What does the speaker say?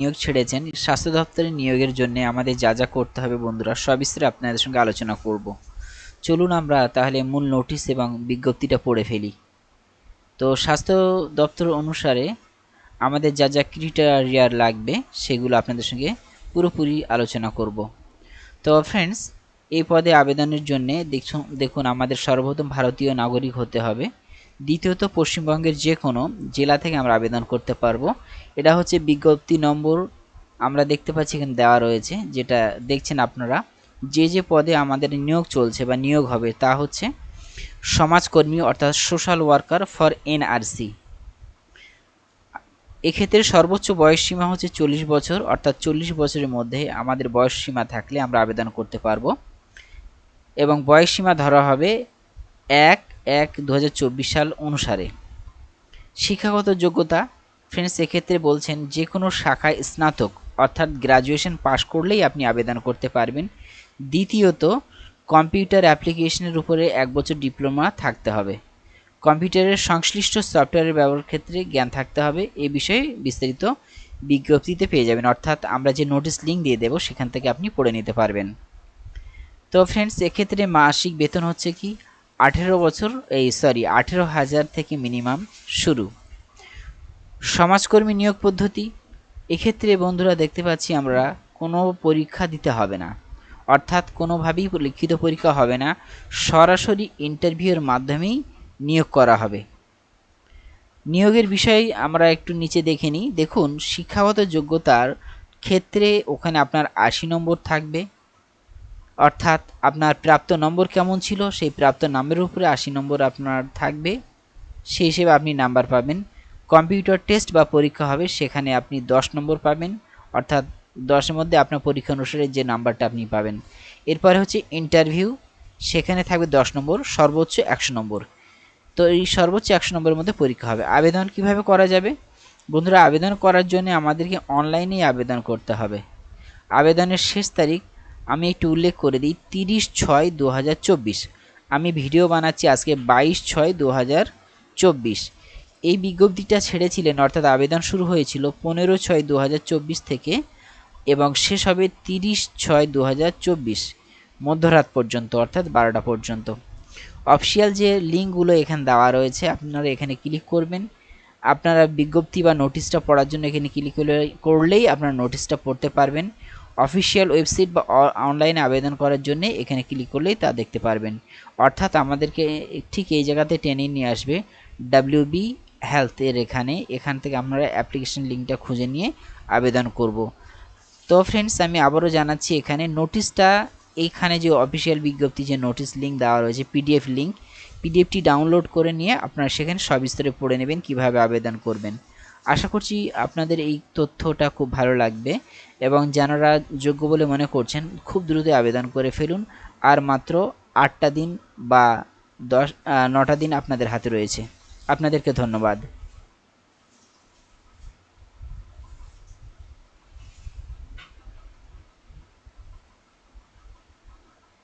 নিয়োগ ছেড়েছেন, স্বাস্থ্য দপ্তরে নিয়োগের জন্য আমাদের যা যা করতে হবে বন্ধুরা সবিস্তারে আপনাদের সঙ্গে আলোচনা করব। চলুন আমরা তাহলে মূল নোটিশ এবং বিজ্ঞপ্তিটা পড়ে ফেলি। তো স্বাস্থ্য দপ্তর অনুসারে আমাদের যা যা ক্রিটেরিয়া লাগবে, সেগুলো আপনাদের সঙ্গে পুরোপুরি আলোচনা করব। তো ফ্রেন্ডস এই পদে আবেদনের জন্যে দেখুন আমাদের সর্বপ্রথম ভারতীয় নাগরিক হতে হবে। দ্বিতীয়ত পশ্চিমবঙ্গের যে কোনো জেলা থেকে আমরা আবেদন করতে পারব। এটা হচ্ছে বিজ্ঞপ্তি নম্বর আমরা দেখতে পাচ্ছি এখানে দেওয়া রয়েছে, যেটা দেখছেন আপনারা। যে যে পদে আমাদের নিয়োগ চলছে বা নিয়োগ হবে তা হচ্ছে সমাজকর্মী অর্থাৎ সোশ্যাল ওয়ার্কার ফর এনআরসি। এক্ষেত্রে সর্বোচ্চ বয়স সীমা হচ্ছে চল্লিশ বছর, অর্থাৎ চল্লিশ বছরের মধ্যে আমাদের বয়স সীমা থাকলে আমরা আবেদন করতে পারব। এবং বয়স সীমা ধরা হবে এক এক দু সাল অনুসারে। শিক্ষাগত যোগ্যতা ফ্রেন্ডস এক্ষেত্রে বলছেন যে কোনো শাখায় স্নাতক, অর্থাৎ গ্রাজুয়েশন পাশ করলেই আপনি আবেদন করতে পারবেন। দ্বিতীয়ত কম্পিউটার অ্যাপ্লিকেশনের উপরে এক বছর ডিপ্লোমা থাকতে হবে। কম্পিউটারের সংশ্লিষ্ট সফটওয়্যারের ব্যবহার ক্ষেত্রে জ্ঞান থাকতে হবে। এ বিষয়ে বিস্তারিত বিজ্ঞপ্তিতে পেয়ে যাবেন। অর্থাৎ আমরা যে নোটিশ লিঙ্ক দিয়ে দেবো, সেখান থেকে আপনি পড়ে নিতে পারবেন। তো ফ্রেন্ডস এক্ষেত্রে মাসিক বেতন হচ্ছে কি? আঠেরো বছর, এই সরি আঠেরো হাজার থেকে মিনিমাম শুরু। সমাজকর্মী নিয়োগ পদ্ধতি, এক্ষেত্রে বন্ধুরা দেখতে পাচ্ছি আমরা কোনো পরীক্ষা দিতে হবে না। অর্থাৎ কোনোভাবেই লিখিত পরীক্ষা হবে না, সরাসরি ইন্টারভিউয়ের মাধ্যমেই নিয়োগ করা হবে। নিয়োগের বিষয় আমরা একটু নিচে দেখে নিই। দেখুন, শিক্ষাগত যোগ্যতার ক্ষেত্রে ওখানে আপনার আশি নম্বর থাকবে। অর্থাৎ আপনার প্রাপ্ত নম্বর কেমন ছিল? সেই প্রাপ্ত নম্বরের উপরে আশি নম্বর আপনার থাকবে। সেই হিসেবে আপনি নাম্বার পাবেন। কম্পিউটার টেস্ট বা পরীক্ষা হবে, সেখানে আপনি দশ নম্বর পাবেন। অর্থাৎ দশের মধ্যে আপনার পরীক্ষা অনুসারে যে নাম্বারটা আপনি পাবেন। এরপরে হচ্ছে ইন্টারভিউ, সেখানে থাকবে দশ নম্বর, সর্বোচ্চ একশো নম্বর। তো এই সর্বোচ্চ একশো নম্বরের মধ্যে পরীক্ষা হবে। আবেদন কীভাবে করা যাবে? বন্ধুরা, আবেদন করার জন্য আমাদেরকে অনলাইনেই আবেদন করতে হবে। আবেদনের শেষ তারিখ আমি একটু উল্লেখ করে দিই, তিরিশ ছয় দু আমি ভিডিও বানাচ্ছি আজকে বাইশ ছয় দু এই বিজ্ঞপ্তিটা ছেড়েছিলেন, অর্থাৎ আবেদন শুরু হয়েছিল পনেরো ছয় দু থেকে এবং শেষ হবে তিরিশ ছয় দু মধ্যরাত পর্যন্ত, অর্থাৎ বারোটা পর্যন্ত। অফিসিয়াল যে লিঙ্কগুলো এখানে দেওয়া রয়েছে, আপনারা এখানে ক্লিক করবেন। আপনারা বিজ্ঞপ্তি বা নোটিশটা পড়ার জন্য এখানে ক্লিক করলেই আপনারা নোটিশটা পড়তে পারবেন। অফিসিয়াল ওয়েবসাইট বা অনলাইনে আবেদন করার জন্য এখানে ক্লিক করলেই তা দেখতে পারবেন। অর্থাৎ আমাদেরকে ঠিক এই জায়গাতে টেনে নিয়ে আসবে ডাব্লিউবি হেলথের এখানে। এখান থেকে আমরা অ্যাপ্লিকেশন লিঙ্কটা খুঁজে নিয়ে আবেদন করব। তো ফ্রেন্ডস আমি আবারও জানাচ্ছি এখানে নোটিশটা এইখানে যে অফিসিয়াল বিজ্ঞপ্তি যে নোটিশ লিঙ্ক দেওয়া রয়েছে পিডিএফ লিঙ্ক পিডিএফটি ডাউনলোড করে নিয়ে আপনারা সেখানে সবিস্তারে পড়ে নেবেন, কীভাবে আবেদন করবেন। আশা করছি আপনাদের এই তথ্যটা খুব ভালো লাগবে এবং যারা যোগ্য বলে মনে করছেন, খুব দ্রুত আবেদন করে ফেলুন। আর মাত্র আটটা দিন বা দশ নটা দিন আপনাদের হাতে রয়েছে। আপনাদেরকে ধন্যবাদ।